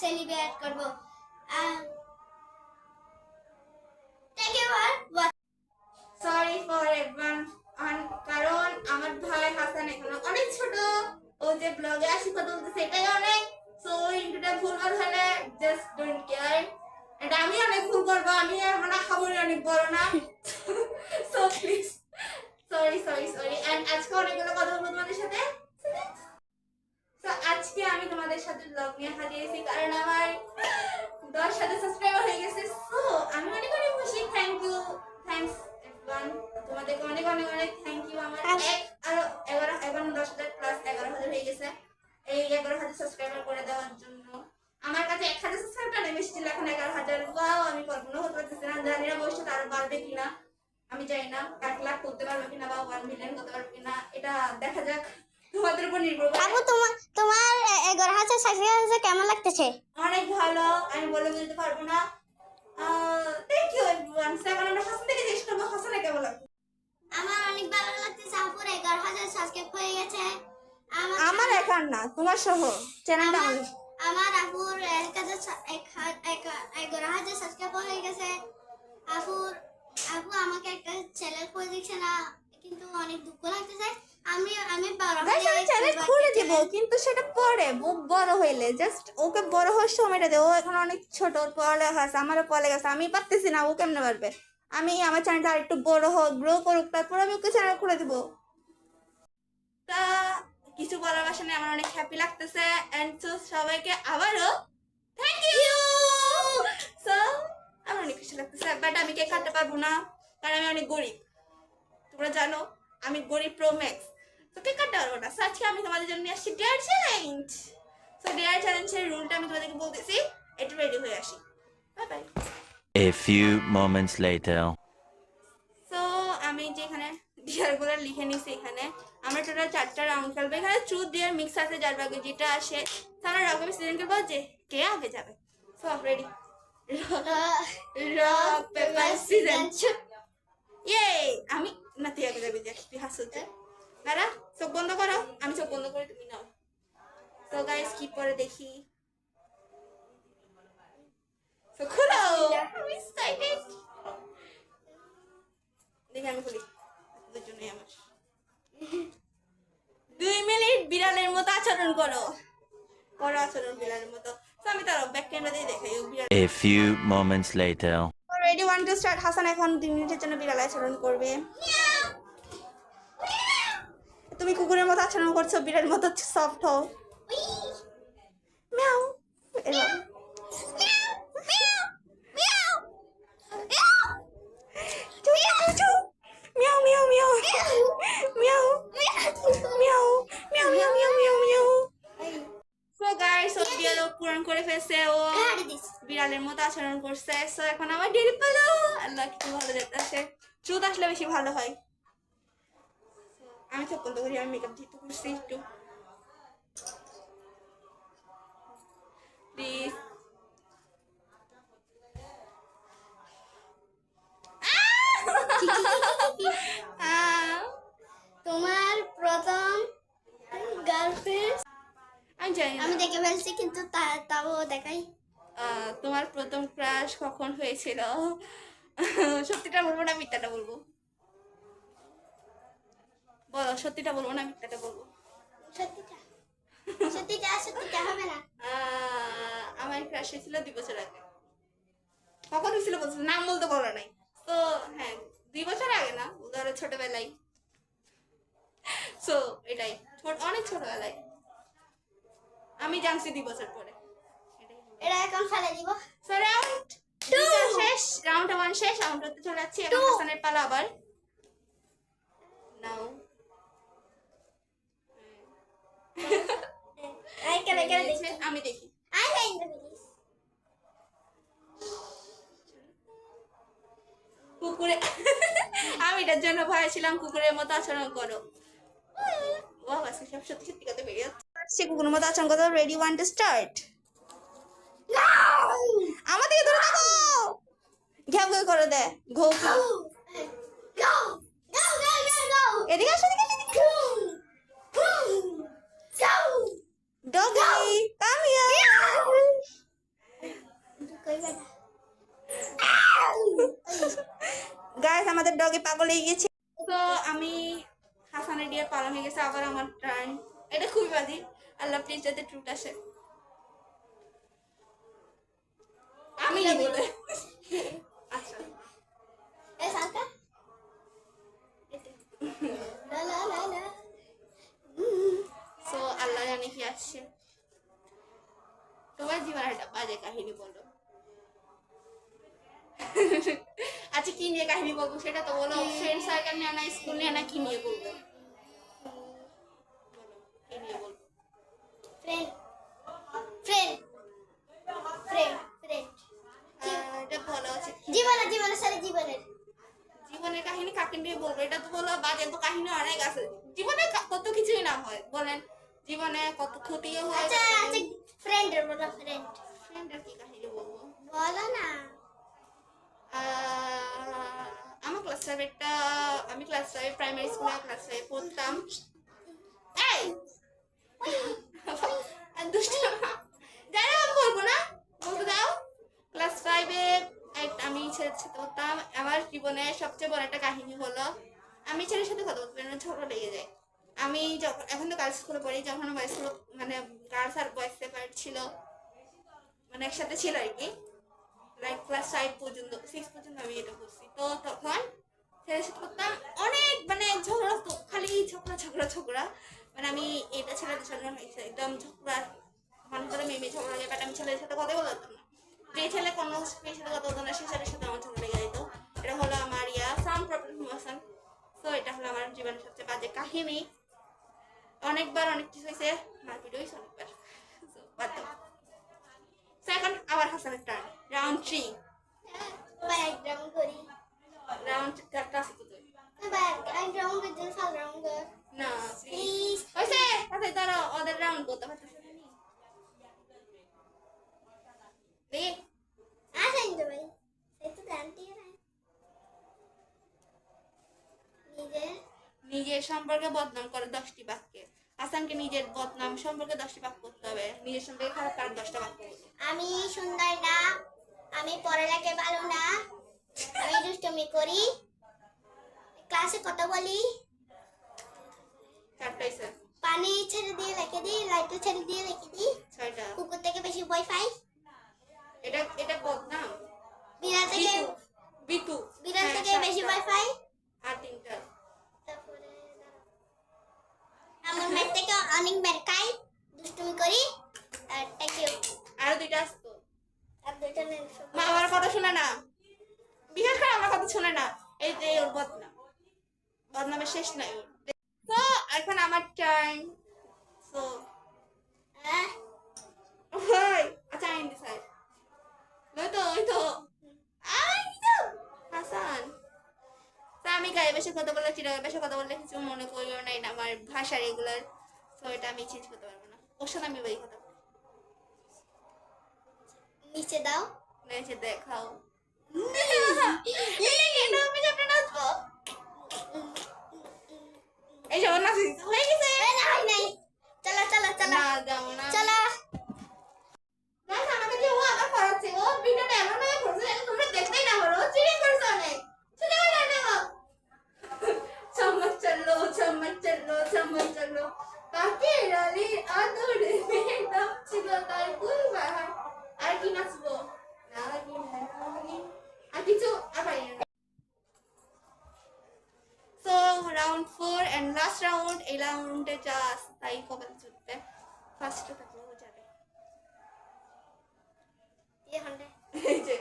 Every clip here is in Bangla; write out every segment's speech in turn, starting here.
সেলিব্রেট করব। থ্যাংক সরি ফর এভরিওয়ান কারণ আমার ভাই হাসান এখনও অনেক ছোট। ও যে ব্লগে আসি কথা বলতে সেটাই অনেক। সো ইন্টুটা ভুলভাল হলে জাস্ট ডোন্ট কেয়ার এটা আমি অনেক ভুল করব, আমি মানে খবর অনেক বড় না। So please sorry sorry sorry and আজকে অনেকগুলো কথা বলব তোমাদের সাথে। আজকে আমি তোমাদের সাথে ব্লগ নিয়ে হাজিয়েছি কারণ আমার দশ হাজার সাবস্ক্রাইবার হয়ে গেছে। সো আমি অনেক অনেক খুশি। থ্যাংক ইউ থ্যাংকস এভরিওয়ান তোমাদেরকে অনেক অনেক অনেক থ্যাংক ইউ আমার এক আরও এগারো এখন দশ হাজার প্লাস এগারো হাজার হয়ে গেছে। এই এগারো হাজার সাবস্ক্রাইবার করে দেওয়ার জন্য। আমার কাছে এক হাজার সাবস্ক্রাইবার নেমে এসেছিল এখন এগারো হাজার। ওয়াও আমি কল্পনা করতে পারতেছি না জানি না ভবিষ্যতে আরও বাড়বে কিনা। আমি জানি না এক লাখ করতে পারব কিনা বা ওয়ান মিলিয়ন করতে পারব কিনা। এটা দেখা যাক। তোমাদের উপর নির্ভর করে। আপু তোমার তোমার এগারো হাজার সাবস্ক্রাইবার কেমন লাগতেছে? অনেক ভালো। আমি বলে বলতে পারব না। থ্যাংক ইউ এভরিওয়ান এখন আমরা হাসান থেকে জিজ্ঞেস করব হাসানে কেমন লাগবে আমার অনেক ভালো লাগতেছে আপুর এগারো হাজার সাবস্ক্রাইব হয়ে গেছে। আমার একার না তোমার সহ। চ্যানেলটা আমার আমার আপুর এক হাজার এগারো হাজার সাবস্ক্রাইব হয়ে গেছে। আপুর আপু আমাকে একটা ছেলের করে দিচ্ছে না। কিন্তু অনেক দুঃখ লাগতেছে আমি আমি চ্যানেল খুলে দিব কিন্তু সেটা পরে বড় হইলে জাস্ট ওকে বড় হওয়ার সময়টা দে ও এখন অনেক ছোট ওর পড়ালেখা আছে আমারও পড়ালেখা আছে আমি পারতেছি না ও কেমনে পারবে? আমি আমার চ্যানেলটা আরেকটু বড় হোক গ্রো করুক তারপর আমি ওকে চ্যানেল খুলে দিব। তা কিছু বলার বাসা নেই আমার অনেক হ্যাপি লাগতেছে এন্ড সো সবাইকে আবারও থ্যাংক ইউ সো আমার অনেক খুশি লাগতেছে বাট আমি কেক কাটতে পারব না কারণ আমি অনেক গরিব। তোমরা জানো আমি গরিব প্রো ম্যাক্স তো কেক কাটতে পারব না আজকে আমি তোমাদের জন্য নিয়ে আসছি ডেয়ার চ্যালেঞ্জ সো ডেয়ার চ্যালেঞ্জের রুলটা আমি তোমাদেরকে বলতেছি একটু রেডি হয়ে আসি। Bye bye A few moments later. So আমি যেখানে ডিয়ারগুলো লিখে নিছি এখানে আমরা টোটাল চারটা রাউন্ড খেলব। এখানে ট্রুথ ডিয়ার মিক্স আছে যার ভাগে যেটা আসে তারা রকম সিজন খেলব যে কে আগে যাবে। সো রেডি রক পেপার সিজন ইয়ে আমি না তুই আগে যাবি দেখ তুই হাসতে দাঁড়া চোখ বন্ধ করো। আমি চোখ বন্ধ করে তুমি নাও। তো গাইস কি পরে দেখি? খুলো। আমি এক্সাইটেড দেখি আমি খুলি। জন্যই আমার। দুই মিনিট বিড়ালের মতো আচরণ করো। করো আচরণ বিড়ালের মতো। আমি তার ব্যাক ক্যামেরা দিয়ে দেখাই বিড়াল A few moments later. Ready one two start Hasan এখন দুই মিনিটের জন্য বিড়াল আচরণ করবে। তুমি কুকুরের মতো আচরণ করছ বিড়াল মতো সফট হও। ম্যাও পূরণ করে ফেলছে ও। বিড়ালের মতো আচরণ করছে। সো এখন আমার ডেলি আল্লাহ কিছু ভালো যেতে চুদ আসলে বেশি ভালো হয়। আমি চোখ বন্ধ করি আমি মেকআপ দিতে করছি একটু প্লিজ তোমার প্রথম গার্লফ্রেন্ড আমি জানি আমি দেখে ফেলছি কিন্তু তা- তাও দেখাই আহ, তোমার প্রথম ক্রাশ কখন হয়েছিল সত্যিটা বলব না মিথ্যাটা বলব বলো সত্যিটা বলব না মিথ্যাটা বলব সত্যিটা? সত্যিটা সত্যিটা হবে না? আমার ক্রাশ হয়েছিল দুই বছর আগে। কখন হয়েছিল বলছো নাম বলতে বলো নাই। তো হ্যাঁ দুই বছর আগে না ধরো ছোটবেলায়। সো এটাই। ছোট- অনেক ছোটবেলায়। আমি জানছি দুই বছর পরে। এটা এখন ফেলে দিব। সো রাউন্ড শেষ রাউন্ড ওয়ান শেষ রাউন্ড টুতে চলে যাচ্ছি। এখন হাসানের পালা আবার। আমি দেখি। কুকুরে আমি এটার জন্য ভয়েছিলাম কুকুরের মতো আচরণ করো। কুকুরের মতো আচরণ করো রেডি ওয়ান টু স্টার্ট আমার দে ঘো এদিকে এদিকে Doggy, come here. গাইস আমাদের ডগে পাগল হয়ে গেছে। তো আমি হাসানের ডিয়ার পালন হয়ে গেছে আবার আমার টাইম এটা খুবই বাজি। আল্লাহ প্লিজ যাতে ট্রুট আসে। আমি বলে। আচ্ছা। লা লা লা লা। সো আল্লাহ জানে কি আসছে তোমার জীবনে একটা বাজে কাহিনী বলো। আচ্ছা কি নিয়ে কাহিনী বলব সেটা তো বলো। ফ্রেন্ড সার্কেল নিয়ে না স্কুল নিয়ে না কি নিয়ে বলব? ফ্রেন্ডের কি কাহিনী বলব বলো না আমার ক্লাস ফাইভেরটা আমি ক্লাস ফাইভ প্রাইমারি স্কুলে ক্লাস ফাইভ পড়তাম এই দুষ্ট যাই আমি বলব না বলতে দাও ক্লাস ফাইভে আমি ছেলের সাথে পড়তাম আমার জীবনে সবচেয়ে বড় একটা কাহিনী হলো আমি ছেলের সাথে কথা বলতে পারি না ঝগড়া লেগে যায় আমি যখন এখন তো গার্লস স্কুলে পড়ি যখন বয়স স্কুল মানে গার্লস আর বয়েজ সেপারেট ছিল। মানে একসাথে ছিল আর কি। লাইক ক্লাস ফাইভ পর্যন্ত সিক্স পর্যন্ত আমি এটা করছি। তো তখন ছেলের সাথে করতাম, অনেক মানে ঝগড়া তো, খালি ঝগড়া ঝগড়া ঝগড়া। মানে আমি এটা ছেলেদের হয়েছে, একদম ঝগড়া। মনে করে মেয়ে মেয়ে ঝগড়া বাট আমি ছেলের সাথে কথা বলতাম না। যে ছেলে কোনো মেয়ের সাথে কথা বলতো না, সে ছেলের সাথে আমার ঝগড়া লেগে এটা হলো আমার ইয়া সাম প্রবলেম ইমোশন তো এটা হলো আমার জীবনের সবচেয়ে বাজে কাহিনী। অনেকবার অনেক কিছু হয়েছে, মারপিট হয়েছে অনেকবার। বাদ আবার হাসানের টার্ন রাউন্ড থ্রি। রাউন্ড চারটা আছে তো না প্লিজ হয়েছে? তাতে তারা ওদের রাউন্ড করতে পারতেছে নিজের নিজের সম্পর্কে বদনাম করে দশটি বাক্যে। হাসানকে নিজের বদনাম সম্পর্কে দশটি বাক্য করতে হবে। নিজের সম্পর্কে খারাপ খারাপ দশটা বাক্য আমি সুন্দর না আমি পড়ালেখা ভালো না আমি দুষ্টমি করি ক্লাসে কথা বলি। পানি ছেড়ে দিয়ে রেখে দিই লাইটটা ছেড়ে দিয়ে রেখে দিই। ছয়টা। কুকুর থেকে বেশি ভয় পাই। বেশি কথা বললে চিরাগে বেশি কথা বললে কিছু মনে করিও না এটা আমার ভাষা রেগুলার তো এটা আমি চেঞ্জ করতে পারব না। ওর সাথে আমি ওই কথা। নিচে দাও। না এসে দেখাও আমি নাচবো? এই ওর নাচ হয়ে গেছে। চলো চলো চলো। চলো so round four and last round এই রাউন্ডে যা তাই কবে চলবে ফার্স্টে থাকলেও যাবে এই যে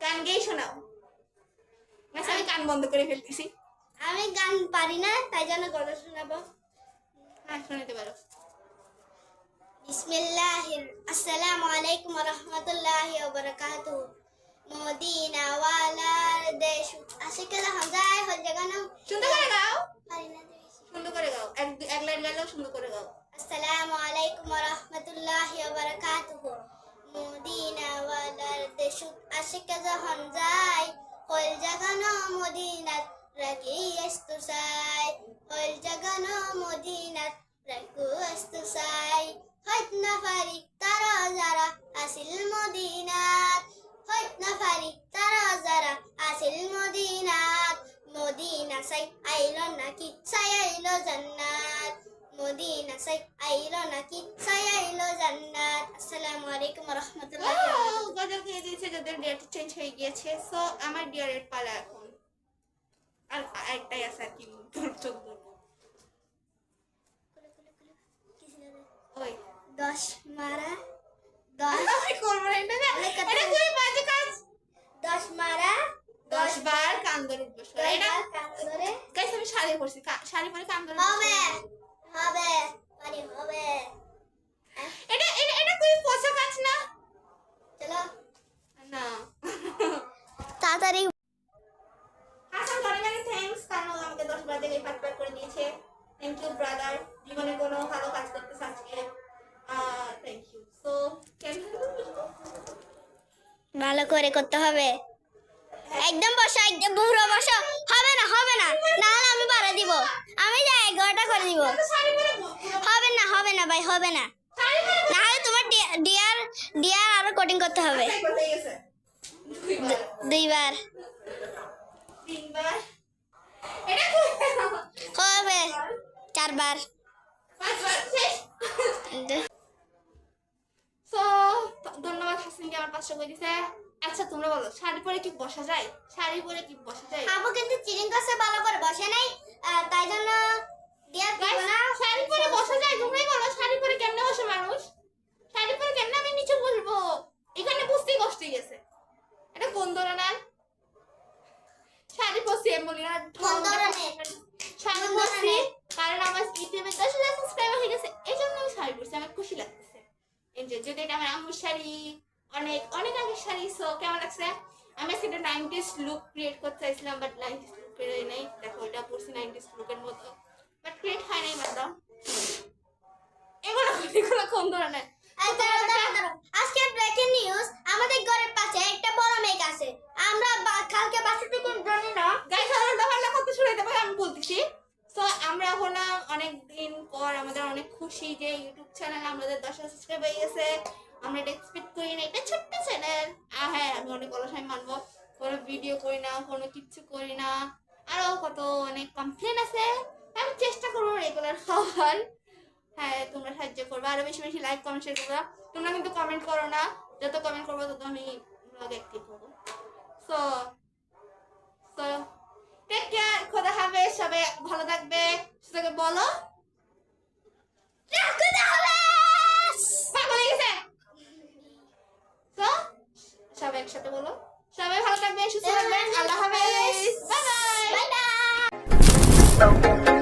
গান গেয়ে শোনাও আমি কান বন্ধ করে ফেলতেছি আমি গান পারি না তাই জন্য গলা শোনাবো বিসমিল্লাহির আসসালামু আলাইকুম রাহমাতুল্লাহি ওয়া বারাকাতুহু। মদিনা ওয়ালার দেশ। আশিক হামজায় হল জাগানো সুন্দর করে গাও। পারি না তো বেশি। সুন্দর করে গাও। এক এক লাইন গাইলেও সুন্দর করে গাও। আসসালামু আলাইকুম ওয়া রাহমাতুল্লাহি মদিনা ওয়ালার দেশ। আশিক হামজায় হল জাগানো মদিনাত রাখি আস্তু সাই হল জাগানো মদিনাত রাখু আস্তু সাই হইত না পারি তারা যারা আসিল মদিনাত হইত না পারি তারা যারা আসিল মদিনাত মদিনা সাই আইলো নাকি সাই আইলো জান্নাত মদিনা সাই আইলো নাকি সাই আইলো জান্নাত আসসালামু আলাইকুম রাহমাতুল্লাহি গজল খেয়ে দিয়েছে যাদের ডেট চেঞ্জ হয়ে গিয়েছে। সো আমার ডিয়ারের পালা এখন একটাই আছে আর কি তোর চোখ ধরবো। ওই দশ মারা দশ করব না এটা না অনেক কথা এটা খুবই বাজে কাজ দশ মারা দশ বার কান ধরে উঠবো এটা কান ধরে গাইস আমি শাড়ি পরছি শাড়ি পরে কান ধরে হবে হবে এটা এটা এটা খুবই পচা কাজ না চলো না তাড়াতাড়ি হাসান অনেক অনেক থ্যাঙ্কস কারণ ও আমাকে দশ বার থেকে পাঁচ বার করে দিয়েছে থ্যাংক ইউ ব্রাদার জীবনে কোনো ভালো কাজ করতে আজকে থ্যাংক ইউ সো কেমন করতে হবে। একদম বসো, একদম বুড়ো বসো। হবে না হবে না। না আমি বাড়া দিব। আমি যাই এগারোটা করে দিব। হবে না হবে না ভাই, হবে না। না হলে তোমার ডিয়ার ডিয়ার আরও কোটিং করতে হবে। দুইবার। হবে। চারবার। ধন্যবাদ আমার করে দিছে আচ্ছা তোমরা বলো শাড়ি পরে কি বসা যায়? শাড়ি পরে কি বসা যায়? আপু কিন্তু চিরিং কাছে ভালো করে বসে নাই তাই জন্য শাড়ি পরে বসা যায় তোমরাই বলো শাড়ি পরে কেমনে বসে মানুষ? শাড়ি পরে কেমনে আমি নিচে বসবো এখানে বুঝতেই কষ্ট গেছে। এটা কোন ধরনের? শাড়ি পরছি আমি বলি না। কোন ধরনের? শাড়ি পরছি কারণ আমার ইউটিউবে দশ হাজার সাবস্ক্রাইবার হয়ে গেছে এই জন্য আমি শাড়ি পরছি আমার খুশি লাগতেছে। এই যে যদি এটা আমার আম্মুর শাড়ি অনেক অনেক আগের শাড়ি সো কেমন লাগছে? আমি সেটা নাইনটিস লুক ক্রিয়েট করতে চাইছিলাম বাট নাইনটিস লুক করে নেই। দেখো এটা পরছি নাইনটিস লুকের মতো। বাট ক্রিয়েট হয় নাই বাদ এগুলো এগুলো কোন ধরনের। আজকে ব্রেকিং নিউজ আমাদের ঘরের পাশে একটা বড় মেঘ আছে। আমরা কালকে বাসা থেকে জানি না। গাইস আমার দোকানটা কত শুনে দেবো আমি বলতেছি। তো আমরা হলাম অনেক দিন পর আমাদের অনেক খুশি যে ইউটিউব চ্যানেল আমাদের দশ সাবস্ক্রাইব হয়ে গেছে। আমরা এটা এক্সপেক্ট করি না। এটা ছোট্ট চ্যানেল আর হ্যাঁ আমি অনেক অলসাই মানবো। কোনো ভিডিও করি না, কোনো কিচ্ছু করি না। আরও কত অনেক কমপ্লেন আছে। আমি চেষ্টা করব রেগুলার হওয়ার হ্যাঁ তোমরা সাহায্য করবে। আরও বেশি বেশি লাইক কমেন্ট শেয়ার করবে। তোমরা কিন্তু কমেন্ট করো না। যত কমেন্ট করব, তত আমি ব্লগ অ্যাক্টিভ হব সো সো টেক কেয়ার খোদা হাফেজ। সবাই ভালো থাকবে। সুতরাং বলো রাখো তাহলে পাগল হয়ে গেছে তো সবাই একসাথে বলো। সবাই ভালো থাকবেন সুস্থ থাকবেন। আল্লাহ হাফেজ। Bye bye bye bye